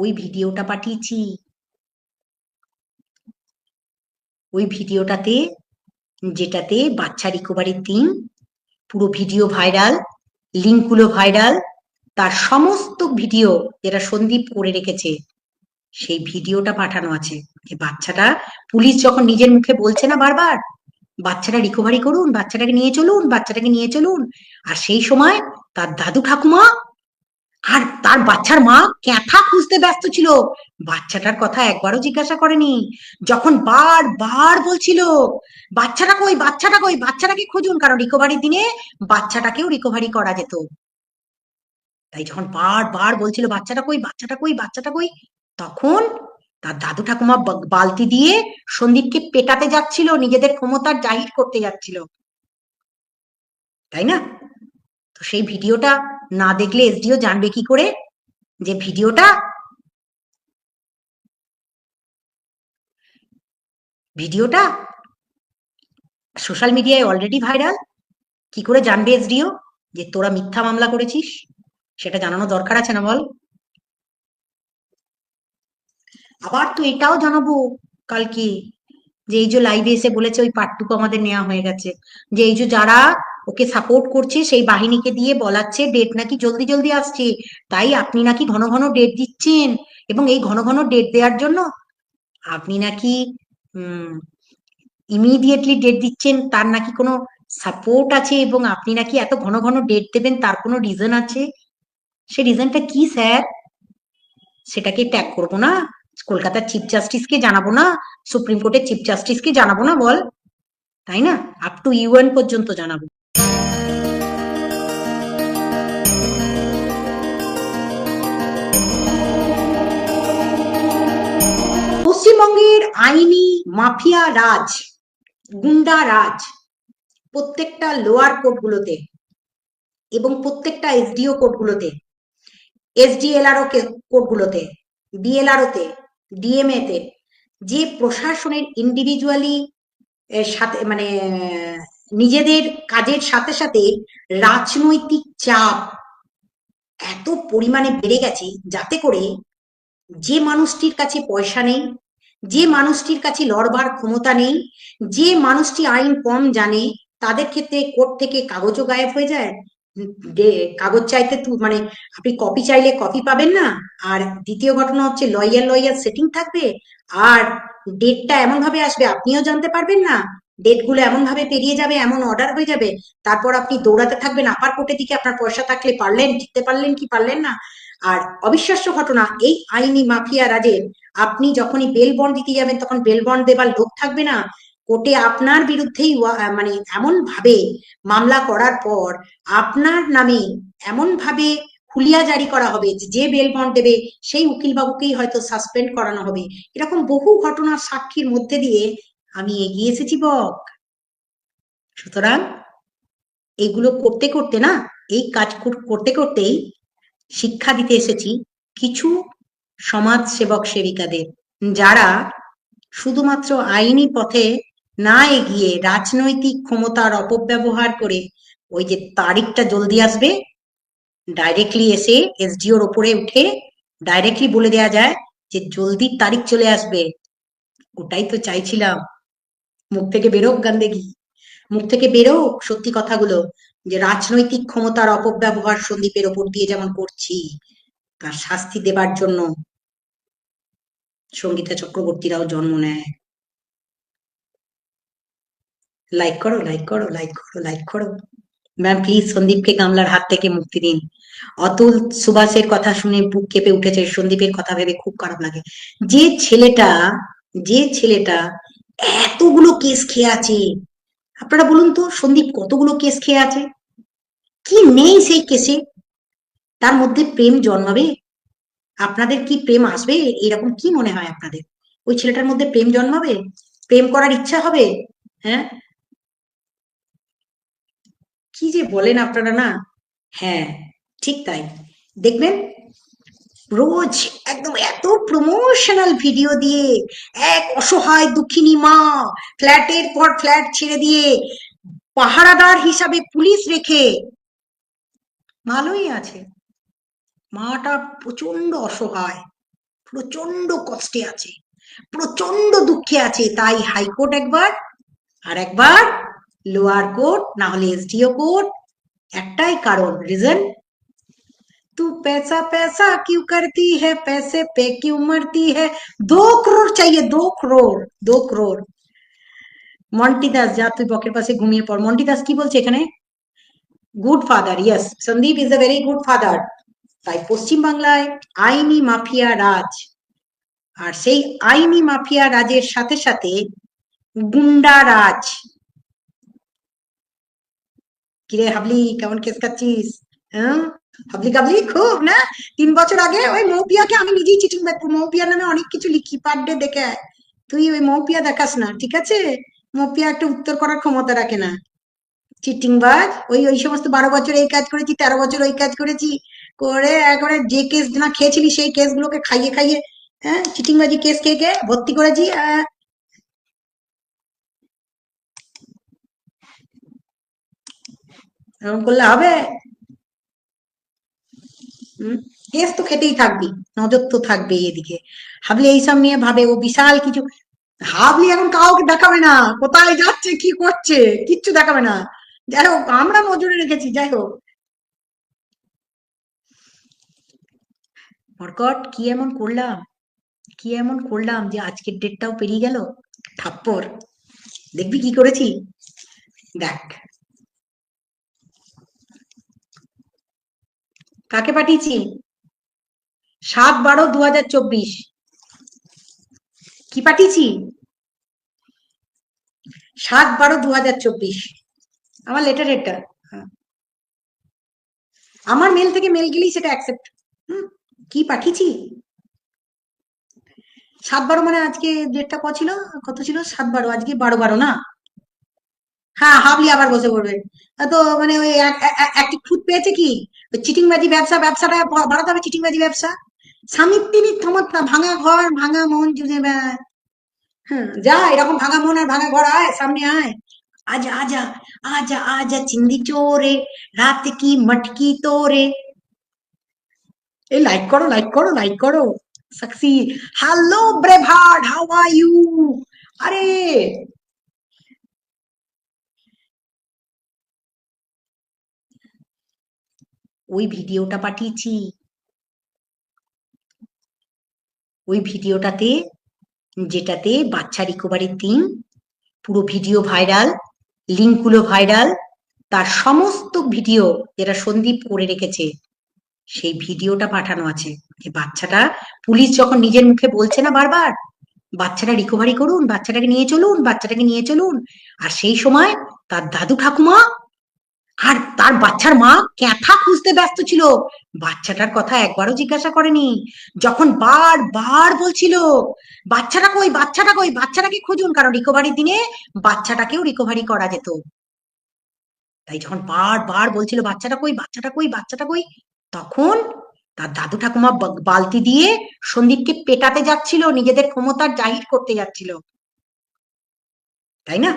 ওই ভিডিওটা পাঠিয়েছি। ওই ভিডিওটাতে, যেটাতে বাচ্চা রিকভারির দিন, পুরো ভিডিও ভাইরাল লিঙ্কগুলো ভাইরাল তার সমস্ত ভিডিও যেটা সন্দীপ করে রেখেছে, সেই ভিডিওটা পাঠানো আছে। যে বাচ্চাটা পুলিশ যখন নিজের মুখে বলছে না বারবার, বাচ্চাটা রিকভারি করুন, বাচ্চাটাকে নিয়ে চলুন, বাচ্চাটাকে নিয়ে চলুন, আর সেই সময় তার দাদু ঠাকুমা আর তার বাচ্চার মা ক্যাথা খুঁজতে ব্যস্ত ছিল। বাচ্চাটার কথা একবারও জিজ্ঞাসা করেনি। যখন বার বার বলছিল, বাচ্চাটা কই বাচ্চাটা কই, বাচ্চাটাকে খুঁজুন। কারণ রিকভারির দিনে বাচ্চাটাকেও রিকভারি করা যেত। তাই যখন বার বার বলছিল, বাচ্চাটা কই বাচ্চাটা কই বাচ্চাটা কই? তখন তার দাদু ঠাকুমা বালতি দিয়ে সন্দীপকে পেটাতে যাচ্ছিল, নিজেদের ক্ষমতার জাহির করতে যাচ্ছিল। তাই না? তো সেই ভিডিওটা না দেখলে এসডিও জানবে কি করে? যে ভিডিওটা ভিডিওটা সোশ্যাল মিডিয়ায় অলরেডি ভাইরাল কি করে জানবে এসডিও? যে তোরা মিথ্যা মামলা করেছিস, সেটা জানানো দরকার আছে না বল? আবার তো এটাও জানাব কালকে, যে এই যে লাইভে এসে বলেছে ওই পার্টটুকু আমাদের নেওয়া হয়ে গেছে, যে এই যে যারা ওকে সাপোর্ট করছে, সেই বাহিনীকে দিয়ে বলাচ্ছে ডেট নাকি জলদি জলদি আসছে। তাই আপনি নাকি ঘন ঘন ডেট দিচ্ছেন এবং এই ঘন ঘন ডেট দেওয়ার জন্য আপনি নাকি ইমিডিয়েটলি ডেট দিচ্ছেন, তার নাকি কোনো সাপোর্ট আছে এবং আপনি নাকি এত ঘন ঘন ডেট দেবেন, তার কোনো রিজন আছে? সে রিজনটা কি, স্যার? সেটাকে ট্যাগ করব না? কলকাতার চিফ জাস্টিসকে জানাব না? সুপ্রিম কোর্টের চিফ জাস্টিসকে জানাব না, বল? তাই না? আপ টু ইউএন পর্যন্ত জানাব। পশ্চিমবঙ্গের আইনি মাফিয়া রাজ, গুন্ডা রাজ, প্রত্যেকটা লোয়ার কোর্টগুলোতে এবং প্রত্যেকটা এসডিও কোর্ট কোর্টগুলোতে এসডিএলআরও বিএলআরওতে ডিএমএ তে যে প্রশাসনের ইন্ডিভিজুয়ালি সাথে মানে নিজেদের কাজের সাথে সাথে রাজনৈতিক চাপ এত পরিমাণে বেড়ে গেছে যাতে করে যে মানুষটির কাছে পয়সা নেই যে মানুষটির কাছে লড়বার ক্ষমতা নেই, যে মানুষটি আইন কম জানে, তাদের ক্ষেত্রে কোর্ট থেকে কাগজও গায়েব হয়ে যায়। কাগজ চাইতে মানে আপনি কপি চাইলে কপি পাবেন না। আর দ্বিতীয় ঘটনা হচ্ছে লয়ার লয়ার সেটিং থাকবে। আর ডেটটা এমন ভাবে আসবে, আপনিও জানতে পারবেন না। ডেটগুলো এমন ভাবে পেরিয়ে যাবে, এমন অর্ডার হয়ে যাবে। তারপর আপনি দৌড়াতে থাকবেন আপার কোর্টের দিকে আপনার পয়সা থাকলে পারলেন, জিততে পারলেন কি পারলেন না। আর অবিশ্বাস্য ঘটনা, এই আইনি মাফিয়া রাজের আপনি যখনই বেল বন্ড দিতে যাবেন, তখন বেল বন্ড দেবার লোক থাকবে না। কোর্টে আপনার বিরুদ্ধেই মানে এমন ভাবে মামলা করার পর আপনার নামে এমন ভাবে হুলিয়া জারি করা হবে যে বেল বন্ড দেবে, সেই উকিল বাবুকেই হয়তো সাসপেন্ড করানো হবে। এরকম বহু ঘটনার সাক্ষীর মধ্যে দিয়ে আমি এগিয়ে এসেছি বক। সুতরাং এগুলো করতে করতে না, এই কাজ কর- করতে, করতেই শিক্ষা দিতে এসেছি। কিছু সমাজ সেবক সেবিকাদের, যারা শুধুমাত্র আইনি পথে না এগিয়ে রাজনৈতিক ক্ষমতার অপব্যবহার করে ওই যে তারিখটা জলদি আসবে ডাইরেক্টলি এসে এসডিওর ওপরে উঠে ডাইরেক্টলি বলে দেয়া যায় যে জলদি তারিখ চলে আসবে। ওটাই তো চাইছিলাম। মুখ থেকে বেরোক গান্দেগি। মুখ থেকে বেরোক সত্যি কথাগুলো, যে রাজনৈতিক ক্ষমতার অপব্যবহার সন্দীপের ওপর দিয়ে যেমন করছি। তার শাস্তি দেবার জন্য সঙ্গীতা চক্রবর্তীরাও জন্ম নেয়। লাইক করো লাইক করো লাইক করো লাইক করো। ম্যাম প্লিজ সন্দীপকে গামলার হাত থেকে মুক্তি দিন। অতুল সুভাষের কথা শুনে বুক কেঁপে উঠেছে। সন্দীপের কথা ভেবে খুব খারাপ লাগে। যে ছেলেটা যে ছেলেটা এতগুলো কেস খেয়ে আছে। আপনারা বলুন তো, সন্দীপ কতগুলো কেস খেয়ে আছে? কি নেই সেই কেসে তার মধ্যে প্রেম জন্মাবে। আপনাদের কি প্রেম আসবে? এরকম কি মনে হয় আপনাদের? ওই ছেলেটার মধ্যে প্রেম জন্মাবে? প্রেম করার ইচ্ছা হবে? হ্যাঁ? কি যে বলেন আপনারা না? হ্যাঁ ঠিক তাই। দেখবেন, রোজ একদম এত প্রমোশনাল ভিডিও দিয়ে এক অসহায় দুঃখিনী মা ফ্ল্যাটের পর ফ্ল্যাট ছেড়ে দিয়ে পাহারাদার হিসাবে পুলিশ রেখে ভালোই আছে। মাটা প্রচন্ড অসহায় প্রচন্ড কষ্টে আছে প্রচন্ড দুঃখে আছে তাই হাইকোর্ট একবার আর একবার লোয়ার কোর্ট না হলে এসডিও কোর্ট একটাই কারণ রিজন तू पैसा पैसा क्यों करती है पैसे पे क्यों मरती है दो करोड़ चाहिए दो करोड़ दो करोड़ মন্টি দাস যা তুই বকের পাশে ঘুমিয়ে পড় মন্টি দাস কি বলছে এখানে good father yes Sandeep is a very good father তাই পশ্চিম বাংলায় আইনি মাফিয়া রাজ। আর সেই আইনি মাফিয়া রাজের সাথে সাথে গুন্ডা রাজ। কিরে হাবলি, কেমন কেস খাচ্ছিস হ্যাঁ? হাবলি কাবলি, খুব, না? তিন বছর আগে ওই মৌপিয়াকে আমি নিজেই চিঠিং মৌপিয়া নামে অনেক কিছু লিখি পার ডে দেখে। তুই ওই মৌপিয়া দেখাস না, ঠিক আছে? মৌপিয়া একটা উত্তর করার ক্ষমতা রাখে না। চিটিংবাজ, ওই ওই সমস্ত বারো বছর এই কাজ করেছি, তেরো বছর ওই কাজ করেছি। করে একবারে যে কেস না খেয়েছিলি সেই কেসগুলোকে খাইয়ে খাইয়ে হ্যাঁ চিটিংবাজি কেস খেয়ে খেয়ে ভর্তি করেছি এরকম করলে হবে? কেস তো খেতেই থাকবি, নজর তো থাকবেই এদিকে। হাবলি এইসব নিয়ে ভাবে, ও বিশাল কিছু, হাবলি এখন কাউকে দেখাবে না, কোথায় যাচ্ছে, কি করছে, কিচ্ছু দেখাবে না। যাই হোক, আমরা নজরে রেখেছি, যাই হোক। মরকট কি এমন করলাম? কি এমন করলাম যে আজকের ডেটটাও পেরিয়ে গেল? থাপ্পর দেখবি কি করেছি? দেখ। কাকে পাঠিয়েছি? সাত বারো দু হাজার চব্বিশ। কি পাঠিয়েছি? সাত বারো দু হাজার চব্বিশ। আমার লেটার হেডটা আমার মেল থেকে মেল গেলেই সেটা অ্যাকসেপ্ট কি পাঠিয়েছি সাত বারো মানে আজকে ডেটটা কত ছিল কত ছিল সাত বারো আজকে বারো বারো না হ্যাঁ হাবলি আবার বসে পড়বে তো মানে ওই এক- এক- এক- একটি খুঁত পেয়েছে কি চিটিংবাজি ব্যবসা ব্যবসাটা বাড়াতে হবে চিটিংবাজি ব্যবসা স্বামীর তিনি ক্ষমতা ভাঙা ঘর ভাঙা মন জুড়ে হ্যাঁ যা এরকম ভাঙা মন আর ভাঙা ঘর আয় সামনে আয় আজা আজা আজা আজা চিন্দি চোরে রাত কি মটকি তোরে এই লাইক করো লাইক করো লাইক করো। সাকসি হ্যালো ব্রেভার্ড হাউ আর ইউ আরে! ওই ভিডিওটা পাঠিয়েছি। ওই ভিডিওটাতে, যেটাতে বাচ্চা রিকভারির দিন পুরো ভিডিও ভাইরাল লিঙ্কগুলো ভাইরাল তার সমস্ত ভিডিও যেটা সন্দীপ করে রেখেছে সেই ভিডিওটা পাঠানো আছে। যে বাচ্চাটা পুলিশ যখন নিজের মুখে বলছে না বারবার, বাচ্চাটা রিকভারি করুন, বাচ্চাটাকে নিয়ে চলুন, বাচ্চাটাকে নিয়ে চলুন। আর সেই সময় তার দাদু ঠাকুমা আর তার বাচ্চার মা ক্যাথা খুঁজতে ব্যস্ত ছিল। বাচ্চাটার কথা একবারও জিজ্ঞাসা করেনি। যখন বার বার বলছিল, বাচ্চাটা কই বাচ্চাটা কই, বাচ্চাটাকে খুঁজুন। কারণ রিকভারির দিনে বাচ্চাটাকেও রিকভারি করা যেত। তাই যখন বার বার বলছিল, বাচ্চাটা কই বাচ্চাটা কই বাচ্চাটা কই তখন তার দাদু ঠাকুমা বালতি দিয়ে সন্দীপকে পেটাতে যাচ্ছিল, নিজেদের ক্ষমতার জাহির করতে যাচ্ছিল। তাই না?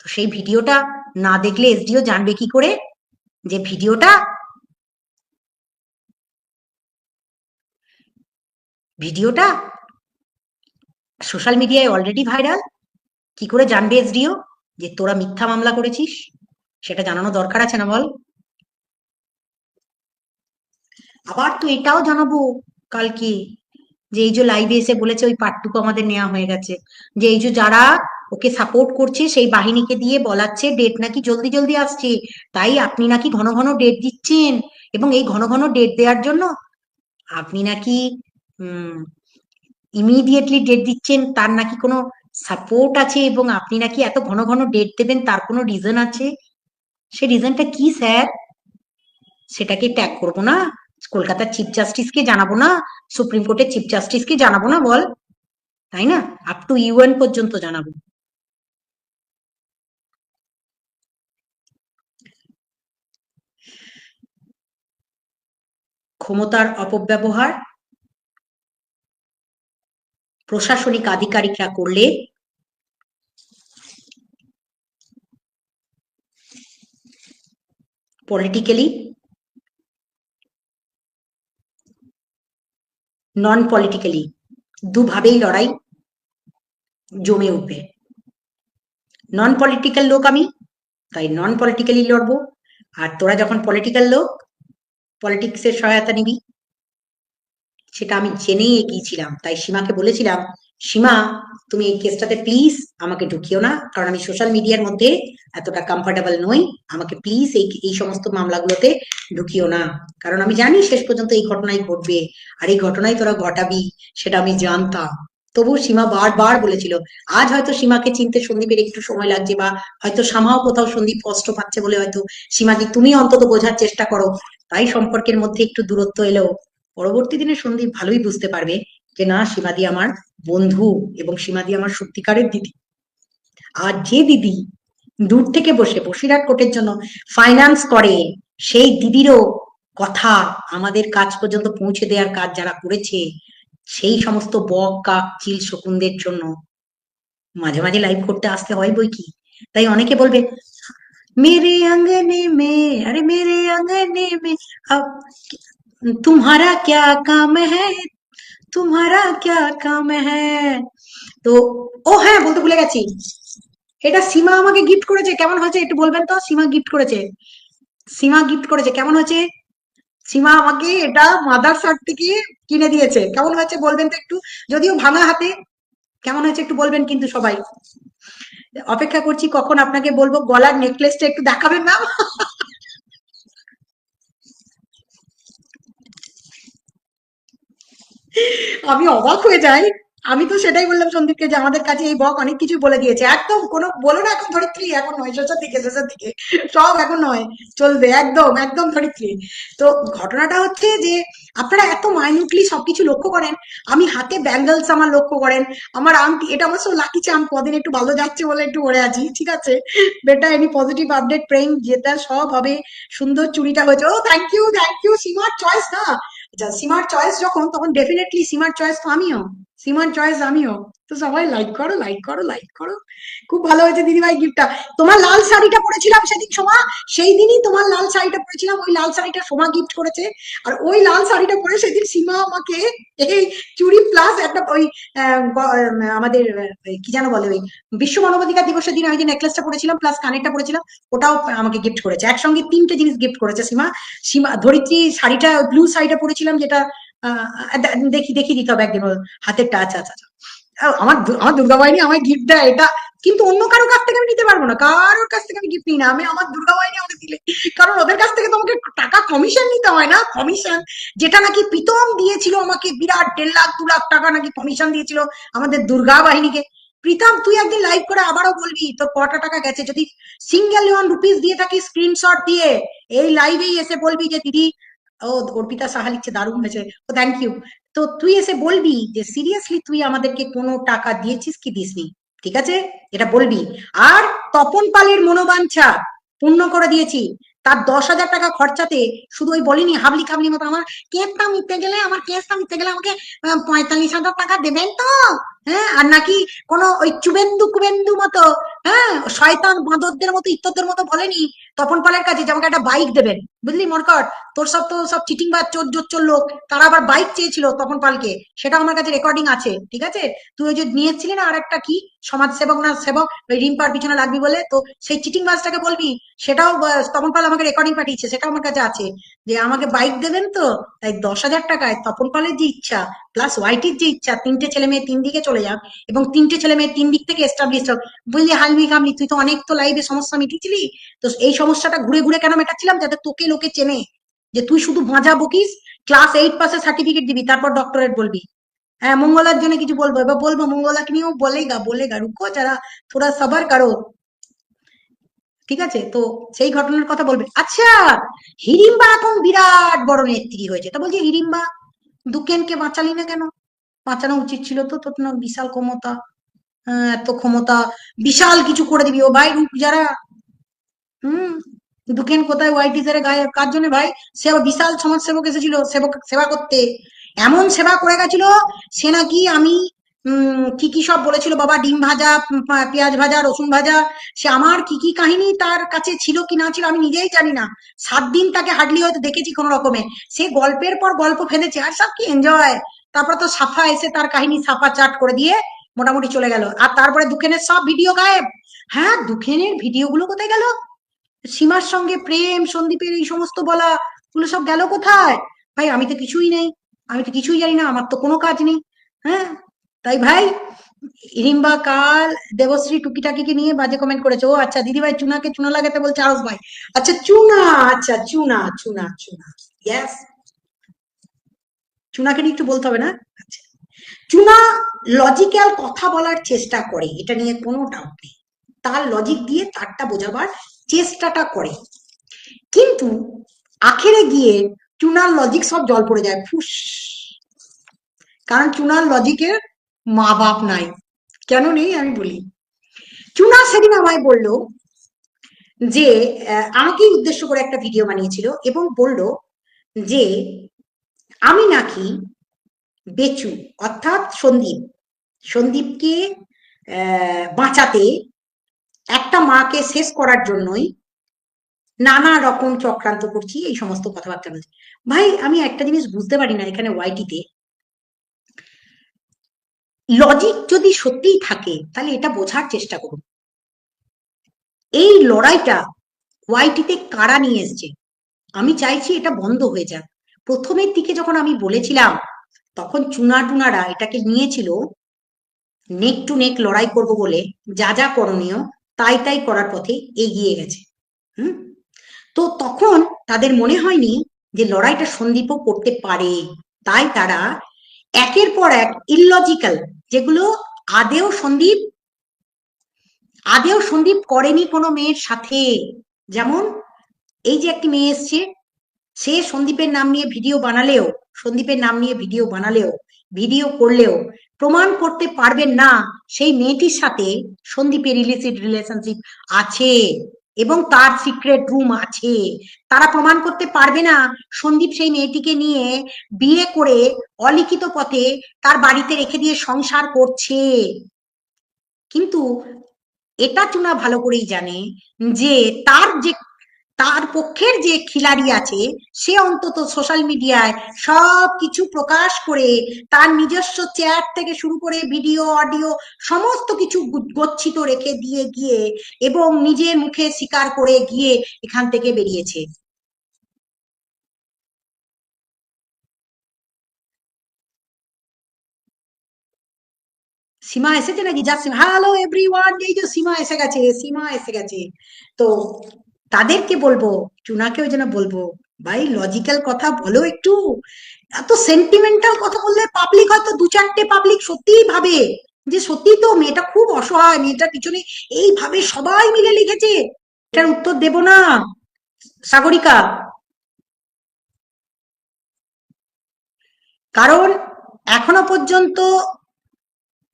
তো সেই ভিডিওটা না দেখলে এসডিও জানবে কি করে? যে ভিডিওটা ভিডিওটা সোশ্যাল মিডিয়ায় অলরেডি ভাইরাল কি করে জানবে এসডিও? যে তোরা মিথ্যা মামলা করেছিস? সেটা জানানো দরকার আছে না বল? আবার তো এটাও জানাব কালকে যে এই যে লাইভে এসে বলেছে ওই পার্টটুকু আমাদের নেওয়া হয়ে গেছে। যে এই যে যারা ওকে সাপোর্ট করছে, সেই বাহিনীকে দিয়ে বলাচ্ছে ডেট নাকি জলদি জলদি আসছে। তাই আপনি নাকি ঘন ঘন ডেট দিচ্ছেন এবং এই ঘন ঘন ডেট দেওয়ার জন্য আপনি নাকি ইমিডিয়েটলি ডেট দিচ্ছেন, তার নাকি কোনো সাপোর্ট আছে এবং আপনি নাকি এত ঘন ঘন ডেট দেবেন, তার কোনো রিজন আছে? সে রিজনটা কি স্যার সেটাকে ট্যাগ করব না? কলকাতার চিফ জাস্টিসকে জানাব না? সুপ্রিম কোর্টের চিফ জাস্টিসকে জানাব না বল? তাই না? আপ টু ইউএন পর্যন্ত জানাব। ক্ষমতার অপব্যবহার, প্রশাসনিক আধিকারিকরা করলে পলিটিক্যালি নন পলিটিক্যালি দুভাবেই লড়াই জমে উঠবে। নন পলিটিক্যাল লোক আমি, তাই নন পলিটিক্যালি লড়বো। আর তোরা যখন পলিটিক্যাল লোক পলিটিক্সের সহায়তা নিবি। সেটা আমি জেনেই এগিয়েছিলাম তাই সীমাকে বলেছিলাম সীমা, তুমি এই কেসটাতে প্লিজ আমাকে ঢুকিও না, কারণ আমি সোশ্যাল মিডিয়ার মধ্যে এতটা কমফর্টেবল নই। আমাকে প্লিজ এই এই সমস্ত মামলাগুলোতে ঢুকিও না। কারণ আমি জানি শেষ পর্যন্ত এই ঘটনাই ঘটবে, আর এই ঘটনাই তোরা ঘটাবি, সেটা আমি জানতাম। তবু সীমা বারবার বলেছিল, আজ হয়তো সীমাকে চিনতে সন্দীপের একটু সময় লাগছে, বা হয়তো সামাও কোথাও সন্দীপ কষ্ট পাচ্ছে বলে হয়তো সীমাদি তুমি অন্তত বোঝার চেষ্টা করো। তাই সম্পর্কের মধ্যে একটু দূরত্ব এলেও পরবর্তী দিনে সন্দীপ ভালোই বুঝতে পারবে যে, না, সীমাদি আমার বন্ধু এবং সীমাদি আমার সত্যিকারের দিদি। আর যে দিদি দূর থেকে বসে বসিরাট কোর্টের জন্য ফাইন্যান্স করে, সেই দিদিরও কথা আমাদের কাজ পর্যন্ত পৌঁছে দেওয়ার কাজ যারা করেছে, সেই সমস্ত বক, কাক, চিল, শকুনদের জন্য মাঝে মাঝে লাইভ করতে আসতে হয় বই কি? তাই অনেকে বলবে, মেরে আঙ্গনে মে, আরে মেরে আঙ্গনে মে তোমারা ক্যা কাম হ্যাঁ তোমারা ক্যা কাম হ্যাঁ তো ও হ্যাঁ বলতে ভুলে গেছি। এটা সীমা আমাকে গিফট করেছে। কেমন হয়েছে একটু বলবেন তো? সীমা গিফট করেছে। সীমা গিফট করেছে। কেমন হয়েছে? সীমা আমাকে এটা মাদার সার থেকে কিনে দিয়েছে। কেমন হয়েছে বলবেন তো একটু? যদিও ভাঙা হাতে। কেমন হয়েছে একটু বলবেন কিন্তু সবাই। অপেক্ষা করছি কখন আপনাকে বলব। গলার নেকলেসটা একটু দেখাবেন ম্যাম আমি অবাক হয়ে যাই। আমি তো সেটাই বললাম সন্দীপকে যে আমাদের কাছে এই বক অনেক কিছু বলে দিয়েছে। একদম কোনো, বলো না এখন ধরিত্রী, এখন নয়, শেষের দিকে শেষের দিকে। সব এখন নয়, চলবে, একদম একদম ধরিত্রী। তো ঘটনাটা হচ্ছে যে আপনারা এত মাইনিউটলি সবকিছু লক্ষ্য করেন, আমি হাতে ব্যাঙ্গলস আমার লক্ষ্য করেন, আমার আংটি এটা আমার সব লাকি চাম কদিন একটু ভালো যাচ্ছে বলে একটু পরে আছি, ঠিক আছে? বেটা এনি পজিটিভ আপডেট প্রেম যেটা সব হবে, সুন্দর চুরিটা হয়েছে। ও থ্যাংক ইউ থ্যাংক ইউ সীমার চয়েস না। সীমার চয়েস যখন তখন ডেফিনেটলি সীমার চয়েস তো আমিও। সীমার চয়েস আমিও। তো সবাই লাইক করো লাইক করো লাইক করো। খুব ভালো হয়েছে দিদিভাই গিফটটা তোমার লাল শাড়িটা পরেছিলাম সেদিন সোমা। সেই দিনই তোমার লাল শাড়িটা পরেছিলাম। ওই লাল শাড়িটা সোমা গিফট করেছে। আর ওই লাল শাড়িটা পরে সেদিন সীমা আমাকে এই চুড়ি প্লাস একটা ওই আমাদের কি যেন বলে ওই বিশ্ব মানবাধিকার দিবসের দিন আমি যে নেকলেসটা পরেছিলাম প্লাস কানেরটা পরেছিলাম, ওটাও আমাকে গিফট করেছে। একসঙ্গে তিনটে জিনিস গিফট করেছে সীমা। সীমা ধরিত্রী শাড়িটা ব্লু শাড়িটা পরেছিলাম যেটা দেখি দেখি দিতে হবে একদিন ওর হাতেরটা আচ্ছা আচ্ছা। আহ, আমার দু- বাহিনী আমায় গিফট দেয় এটা কিন্তু অন্য কারোর কাছ থেকে আমি নিতে পারব না কারোর কাছ থেকে আমি গিফট নিই না আমি আমার দুর্গা বাহিনী আমাকে দিলে। কারণ ওদের কাছ থেকে তোমাকে টাকা কমিশন নিতে হয় না কমিশন যেটা নাকি প্রীতম দিয়েছিল আমাকে বিরাট দেড় লাখ দু লাখ টাকা নাকি কমিশন দিয়েছিল আমাদের দুর্গা বাহিনীকে প্রীতম তুই একদিন লাইভ করে আবারও বলবি তোর কটা টাকা গেছে? যদি সিঙ্গেল ওয়ান রুপিস দিয়ে থাকি স্ক্রিনশট দিয়ে এই লাইভেই এসে বলবি যে দিদি ও অর্পিতা সাহা লিখছে, দারুণ হয়েছে। ও থ্যাংক ইউ তো তুই এসে বলবি যে সিরিয়াসলি তুই আমাদেরকে কোনো টাকা দিয়েছিস কি দিসনি? ঠিক আছে? এটা বলবি। আর তপন পালের মনোবাঞ্ছা পূর্ণ করে দিয়েছি। তার দশ হাজার টাকা খরচাতে শুধু ওই বলিনি, হাবলি খাবলি মতো আমার কেসটা মিটতে গেলে, আমার কেসটা মিটতে গেলে আমাকে পঁয়তাল্লিশ হাজার টাকা দেবেন তো? হ্যাঁ? আর নাকি কোনো ওই চুবেন্দু কুবেন্দু মতো হ্যাঁ? শয়তান বাঁদরদের মতো ইত্তদের মতো বলেনি তপন পালের কাছে যে আমাকে একটা বাইক দেবেন, বুঝলি মরকট তোর সব তো সব চিটিং বা চোর জোচ্চোর লোক, তারা আবার বাইক চেয়েছিল তপন পালকে সেটা আমার কাছে রেকর্ডিং আছে, ঠিক আছে? তুই ওই যে নিয়েছিলি না আর একটা কি? সমাজ সেবক না সেবক, ওই রিম্পার পিছনে লাগবি বলে, তো সেই চিটিং বাসটাকে বলবি? সেটাও তপন পাল আমাকে রেকর্ডিং পাঠিয়েছে, সেটাও আমার কাছে আছে। যে আমাকে বাইক দেবেন তো, তাই দশ হাজার টাকায় তপন পালের যে ইচ্ছা প্লাস ওয়াইটির যে ইচ্ছা, তিনটে ছেলে মেয়ে তিন দিকে চলে যাক, এবং তিনটে ছেলে মেয়ে তিন দিক থেকে এস্টাবলিশ হোক। বুঝলি হালমি কামলি তুই তো অনেক তো লাইভে সমস্যা মিটিয়েছিলি, তো এই সমস্যাটা ঘুরে ঘুরে কেন মেটাচ্ছিলাম? যাতে তোকে লোকে চেনে যে তুই শুধু ভাঁজা বকিস ক্লাস এইট পাসের সার্টিফিকেট দিবি, তারপর ডক্টরেট বলবি। হ্যাঁ মঙ্গলার জন্য কিছু বলব। এবার বলব, মঙ্গলাকে নিয়েও বলেগা বলেগা রুকো যারা থোড়া সবার কারও, ঠিক আছে? তো সেই ঘটনার কথা বলবে। আচ্ছা হিড়িম্বা এখন বিরাট বড় নেত্রী হয়েছে। তো বলছি হিড়িম্বা দুকেনকে বাঁচালি না কেন? বাঁচানো উচিত ছিল তো তোর না বিশাল ক্ষমতা এত ক্ষমতা, বিশাল কিছু করে দিবি। ও ভাই যারা হুম দুকেন কোথায়? হোয়াইট টিজারে গায়ে, কার জন্য ভাই? সে বিশাল সমাজসেবক এসেছিল, সেবক, সেবা করতে। এমন সেবা করে গেছিল, সে নাকি আমি কি কি সব বলেছিল, বাবা, ডিম ভাজা পেঁয়াজ ভাজা, রসুন ভাজা, সে আমার কি কি কাহিনী তার কাছে ছিল কি না ছিল আমি নিজেই জানি না। সাত দিন তাকে হার্ডলি হয়তো দেখেছি কোনো রকমে। সে গল্পের পর গল্প ফেলেছে, আর সব কি এনজয় তারপর তো সাফা এসে তার কাহিনী সাফা চাট করে দিয়ে মোটামুটি চলে গেল। আর তারপরে দুখেনের সব ভিডিও গায়েব? হ্যাঁ দুখেনের ভিডিওগুলো কোথায় গেল? সীমার সঙ্গে প্রেম, সন্দীপের এই সমস্ত বলা গুলো সব গেল কোথায়? ভাই, আমি তো কিছুই নেই। আমি তো কিছুই জানি না, আমার তো কোনো কাজ নেই। হ্যাঁ? তাই ভাই হিড়িম্বা কাল, দেবশ্রী টুকিটাকিকে নিয়ে বাজে কমেন্ট করেছে। ও আচ্ছা দিদি ভাই চুনাকে চুনা লাগাতে বলছে আরস ভাই আচ্ছা চুনা আচ্ছা চুনা চুনা চুনা। ইয়াস চুনাকে নিয়ে একটু বলতে হবে না? আচ্ছা। চুনা লজিক্যাল কথা বলার চেষ্টা করে, এটা নিয়ে কোনো ডাউট নেই। তার লজিক দিয়ে তারটা বোঝাবার চেষ্টাটা করে। কিন্তু আখেরে গিয়ে চুনার লজিক সব জল পড়ে যায়। ফুস। কারণ চুনার লজিকের মা বাপ নাই। কেন নেই আমি বলি। চুনা সেদিন আমায় বলল যে আমাকেই উদ্দেশ্য করে একটা ভিডিও বানিয়েছিল এবং বলল যে, আমি নাকি বেচু, অর্থাৎ সন্দীপ। সন্দীপকে বাঁচাতে একটা মাকে শেষ করার জন্যই নানা রকম চক্রান্ত করছি, এই সমস্ত কথাবার্তা বলছি। ভাই, আমি একটা জিনিস বুঝতে পারি না এখানে ওয়াইটিতে লজিক যদি সত্যিই থাকে, তাহলে এটা বোঝার চেষ্টা করুন। এই লড়াইটা ওয়াইটিতে কারা নিয়ে এসছে? আমি চাইছি এটা বন্ধ হয়ে যাক। প্রথমের দিকে যখন আমি বলেছিলাম, তখন চুনা টুনারা এটাকে নিয়েছিল, নেক টু নেক লড়াই করব বলে, যা যা করণীয় তাই তাই করার পথে এগিয়ে গেছে। হুম? তো তখন তাদের মনে হয়নি যে লড়াইটা সন্দীপও করতে পারে। তাই তারা একের পর এক ইললজিক্যাল যেগুলো আদেও সন্দীপ আদেও সন্দীপ করেনি কোনো মেয়ের সাথে। যেমন এই যে একটি মেয়ে এসছে, সে সন্দীপের নাম নিয়ে ভিডিও বানালেও, সন্দীপের নাম নিয়ে ভিডিও বানালেও, ভিডিও করলেও প্রমাণ করতে পারবেন না, সেই মেয়েটির সাথে সন্দীপের ইলিসিট রিলেশনশিপ আছে এবং তার সিক্রেট রুম আছে। তারা প্রমাণ করতে পারবে না, সন্দীপ সেই মেয়েটিকে নিয়ে বিয়ে করে অলিখিত পথে তার বাড়িতে রেখে দিয়ে সংসার করছে। কিন্তু এটা চুনা ভালো করেই জানে যে তার যে তার পক্ষের যে খিলাড়ি আছে, সে অন্তত সোশ্যাল মিডিয়ায় সব কিছু প্রকাশ করে তার নিজস্ব চ্যাট থেকে শুরু করে ভিডিও অডিও সমস্ত কিছু গচ্ছিত রেখে দিয়ে গিয়ে এবং নিজের মুখে স্বীকার করে গিয়ে এখান থেকে বেরিয়েছে। সীমা এসেছে নাকি? যা সীমা হ্যালো এভরিওয়ান এই যে সীমা এসে গেছে, সীমা এসে গেছে। তো তাদেরকে বলব, চুনাকেও যেন বলব, ভাই লজিক্যাল কথা বলো একটু। এত সেন্টিমেন্টাল কথা বললে পাবলিক হয়তো দু চারটে পাবলিক সত্যিই ভাবে যে সত্যি তো মেয়েটা খুব অসহায়, মেয়েটার পিছনে এইভাবে সবাই মিলে লিখেছে। এটার উত্তর দেব না। সাগরিকা। কারণ এখনও পর্যন্ত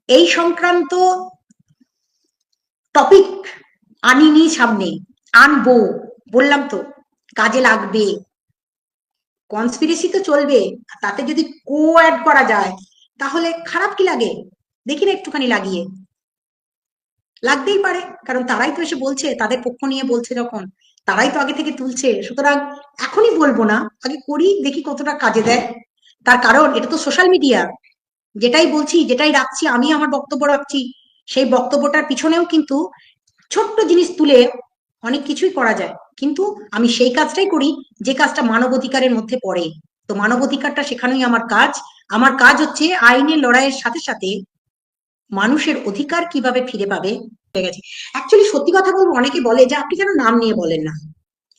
এই সংক্রান্ত টপিক আনিনি সামনে। আনব, বললাম তো, কাজে লাগবে। কনস্পিরেসি তো চলবে তাতে যদি কো অ্যাড করা যায়, তাহলে খারাপ কি লাগে? দেখি না একটুখানি লাগিয়ে। লাগতেই পারে, কারণ তারাই তো এসে বলছে, তাদের পক্ষ নিয়ে বলছে যখন, তারাই তো আগে থেকে তুলছে। সুতরাং এখনই বলব না, আগে করি, দেখি কতটা কাজে দেয়। তার কারণ এটা তো সোশ্যাল মিডিয়া যেটাই বলছি, যেটাই রাখছি, আমি আমার বক্তব্য রাখছি, সেই বক্তব্যটার পিছনেও কিন্তু ছোট্ট জিনিস তুলে অনেক কিছুই করা যায়। কিন্তু আমি সেই কাজটাই করি যে কাজটা মানবাধিকারের মধ্যে পড়ে। তো মানবাধিকারটা সেখানেই আমার কাজ। আমার কাজ হচ্ছে আইনের লড়াইয়ের সাথে সাথে মানুষের অধিকার কীভাবে ফিরে পাবে হয়ে গেছে। অ্যাকচুয়ালি সত্যি কথা বলব, অনেকে বলে যে আপনি কেন নাম নিয়ে বলেন না।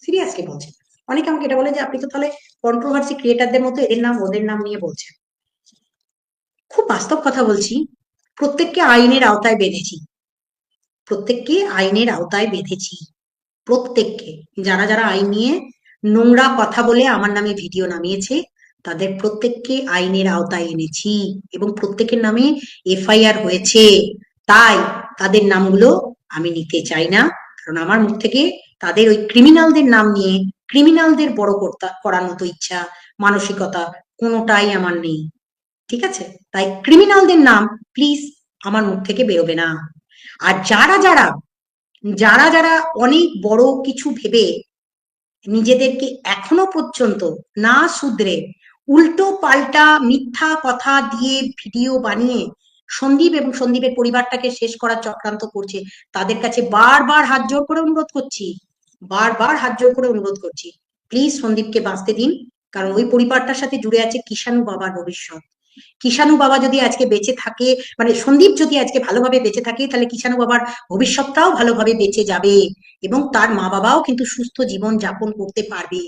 সিরিয়াসলি বলছেন অনেকে আমাকে এটা বলে যে আপনি তো তাহলে কন্ট্রোভার্সি ক্রিয়েটারদের মতো এদের নাম, ওদের নাম নিয়ে বলছেন। খুব বাস্তব কথা বলছি। প্রত্যেককে আইনের আওতায় বেঁধেছি। প্রত্যেককে আইনের আওতায় বেঁধেছি। প্রত্যেককে, যারা যারা আইন নিয়ে নোংরা কথা বলে আমার নামে ভিডিও নামিয়েছে, তাদের প্রত্যেককে আইনের আওতায় এনেছি এবং প্রত্যেকের নামে এফআইআর হয়েছে। তাই তাদের নামগুলো আমি নিতে চাই না, কারণ আমার মুখ থেকে তাদের ওই ক্রিমিনালদের নাম নিয়ে, ক্রিমিনালদের বড় করার মতো ইচ্ছা, মানসিকতা কোনোটাই আমার নেই। ঠিক আছে? তাই ক্রিমিনালদের নাম প্লিজ আমার মুখ থেকে বেরোবে না। আর যারা যারা যারা যারা অনেক বড় কিছু ভেবে নিজেদেরকে এখনও পর্যন্ত না শুধরে উল্টো পাল্টা মিথ্যা কথা দিয়ে ভিডিও বানিয়ে সন্দীপ এবং সন্দীপের পরিবারটাকে শেষ করার চক্রান্ত করছে, তাদের কাছে বারবার হাত জোর করে অনুরোধ করছি, বারবার হাত জোর করে অনুরোধ করছি। প্লিজ সন্দীপকে বাঁচতে দিন, কারণ ওই পরিবারটার সাথে জুড়ে আছে কিষাণু বাবার ভবিষ্যৎ। কিষাণু বাবা যদি আজকে বেঁচে থাকে মানে সন্দীপ যদি আজকে ভালোভাবে বেঁচে থাকে, তাহলে কিষাণু বাবার ভবিষ্যৎটাও ভালোভাবে বেঁচে যাবে এবং তার মা বাবাও কিন্তু সুস্থ জীবন যাপন করতে পারবে।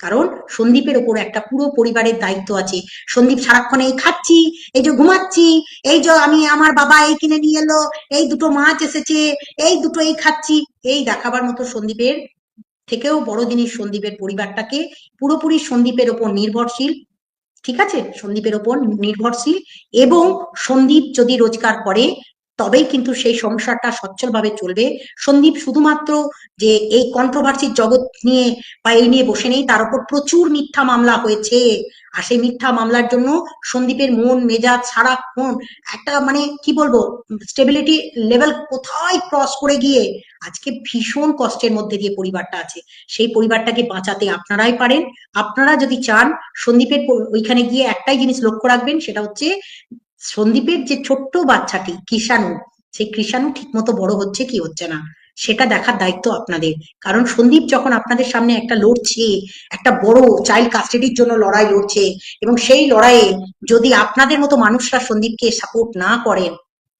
কারণ সন্দীপের ওপর একটা পুরো পরিবারের দায়িত্ব আছে। সন্দীপ সারাক্ষণ এই খাচ্ছি, এই যে ঘুমাচ্ছি, এই যে আমি আমার বাবা এই কিনে নিয়ে এলো, এই দুটো মাছ এসেছে, এই দুটো এই খাচ্ছি, এই দেখাবার মতো সন্দীপের থেকেও বড় জিনিস সন্দীপের পরিবারটাকে পুরোপুরি সন্দীপের ওপর নির্ভরশীল ঠিক আছে? সন্দীপের ওপর নির্ভরশীল এবং সন্দীপ যদি রোজগার করে, তবেই কিন্তু সেই সংসারটা সচ্ছলভাবে চলবে। সন্দীপ শুধুমাত্র যে এই কন্ট্রোভার্সির জগৎ নিয়ে বা এই নিয়ে বসে নেই, তার উপর প্রচুর মিথ্যা মামলা হয়েছে। আর সেই মিথ্যা মামলার জন্য সন্দীপের মন, মেজাজ সারাক্ষণ একটা মানে কি বলব স্টেবিলিটি লেভেল কোথায় ক্রস করে গিয়ে আজকে ভীষণ কষ্টের মধ্যে দিয়ে পরিবারটা আছে। সেই পরিবারটাকে বাঁচাতে আপনারাই পারেন। আপনারা যদি চান, সন্দীপের ওইখানে গিয়ে একটাই জিনিস লক্ষ্য রাখবেন, সেটা হচ্ছে সন্দীপের যে ছোট্ট বাচ্চাটি, কৃষাণু, সেই কৃষাণু ঠিকমতো বড় হচ্ছে কি হচ্ছে না, সেটা দেখার দায়িত্ব আপনাদের। কারণ সন্দীপ যখন আপনাদের সামনে একটা লড়ছে, একটা বড় চাইল্ড কাস্টাডির জন্য লড়াই লড়ছে, এবং সেই লড়াইয়ে যদি আপনাদের মতো মানুষরা সন্দীপকে সাপোর্ট না করেন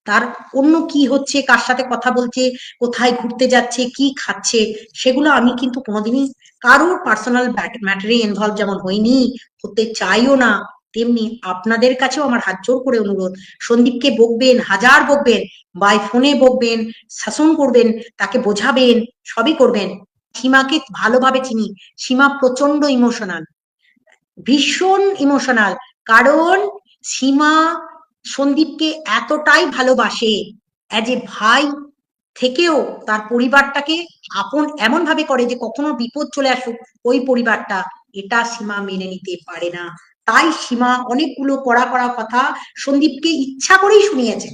তার অন্য কি হচ্ছে, কার সাথে কথা বলছে, কোথায় ঘুরতে যাচ্ছে, কি খাচ্ছে, সেগুলো আমি কিন্তু কোনোদিনই কারোর পার্সোনাল ম্যাটারে ইনভলভ যেমন হইনি, হতে চাইও না। তেমনি আপনাদের কাছেও আমার হাত জোর করে অনুরোধ, সন্দীপকে বকবেন, হাজার বকবেন বাই ফোনে বকবেন, শাসন করবেন, তাকে বোঝাবেন, সবই করবেন। সীমাকে ভালোভাবে চিনি, সীমা প্রচণ্ড ইমোশনাল ভীষণ ইমোশনাল কারণ সীমা সন্দীপকে এতটাই ভালোবাসে অ্যাজ এ ভাই থেকেও তার পরিবারটাকে আপন এমন ভাবে করে যে কখনো বিপদ চলে আসুক, ওই পরিবারটা এটা সীমা মেনে নিতে পারে না। তাই সীমা অনেকগুলো কড়া কড়া কথা সন্দীপকে ইচ্ছা করেই শুনিয়েছে।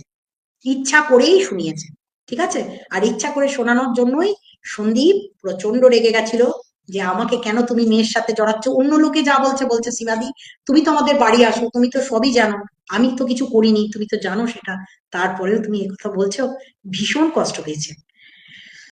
ইচ্ছা করেই শুনিয়েছে। ঠিক আছে? আর ইচ্ছা করে শোনানোর জন্যই সন্দীপ প্রচণ্ড রেগে গেছিল যে আমাকে কেন তুমি মেয়ের সাথে জড়াচ্ছ? অন্য লোকে যা বলছে বলছে শিবাদি তুমি তো আমাদের বাড়ি আসো, তুমি তো সবই জানো। আমি তো কিছু করিনি, তুমি তো জানো সেটা। তারপরেও তুমি একথা বলছো, ভীষণ কষ্ট পেয়েছে।